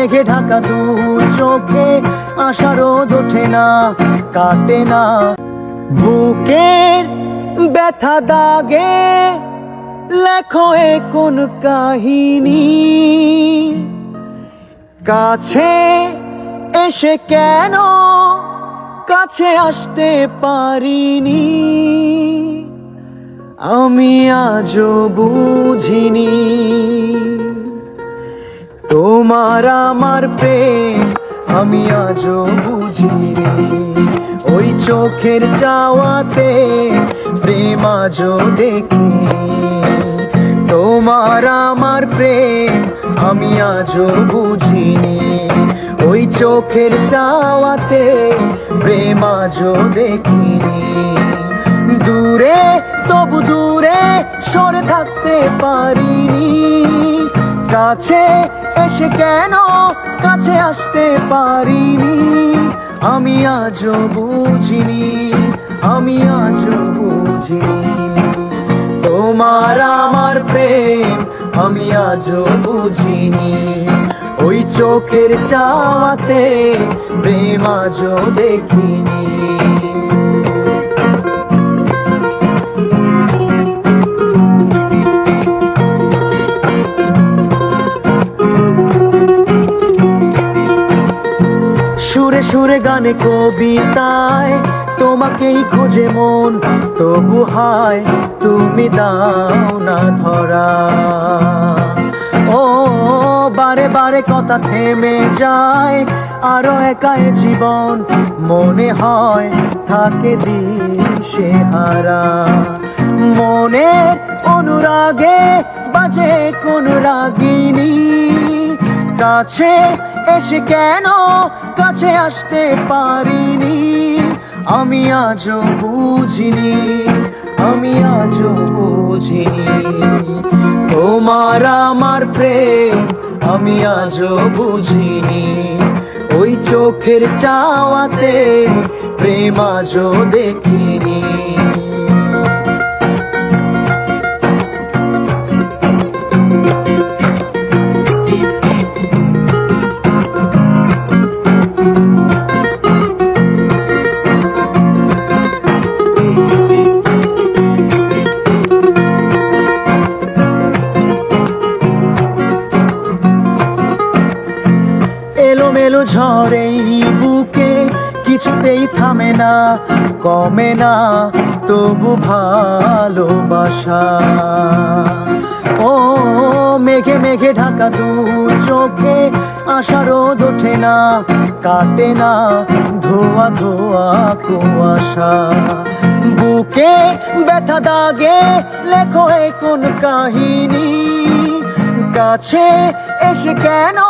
মেঘে ঢাকা দু চোখে আশারও ওঠে না, কাটে না। বুকের ব্যথা দাগে, লেখো এ কোন কাহিনী। কাছে এসে কেন কাছে আসতে পারিনি? আমি আজও বুঝিনি। তোমার আমার প্রেম, আমি আজও বুঝিনি ওই চোখের চাওয়াতে প্রেম আজও দেখিনি তোমার আমার প্রেম, আমি আজও বুঝিনি ওই চোখের চাওয়াতে প্রেম আজও দেখিনি দূরে, তবু দূরে সরে থাকতে পারিনি। কাছে এসে কেন কাছে আসতে পারিনি? আমি আজও বুঝিনি, আমি আজও বুঝিনি। তোমার আমার প্রেম আমি আজও বুঝিনি। ওই চোখের চাওয়াতে প্রেম আজও দেখিনি। সুরে সুরে গানে কবিতায়, তোমাকেই খোঁজে মন, তবু হায় তুমি দাও না ধরা। ও, বারে বারে কথা থেমে যায়, আরও একাই জীবন মনে হয় থাকে সে হারা। মনে অনুরাগে বাজে কোন রাগিনী, কাছে এসে কেন কাছে আসতে পারিনি? আমি আজও বুঝিনি, আমি আজও বুঝিনি। তোমার আমার প্রেম আমি আজও বুঝিনি। ওই চোখের চাওয়াতে প্রেম আজও দেখিনি। ঝড়ে বুকে কিছুতেই থামে না, কমে না, তবু ভালোবাসা। ও, মেঘে মেঘে ঢাকা দু চোখে আশারও ওঠে না, কাটে না ধোয়া ধোয়া কুয়াশা। বুকে ব্যথা দাগে, লেখো কোন কাহিনী? কাছে এসে কেন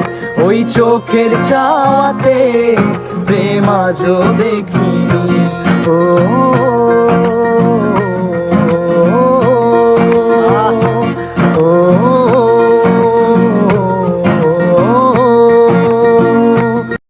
ওই চোখের চাওয়াতে প্রেম আজও দেখিনি। ও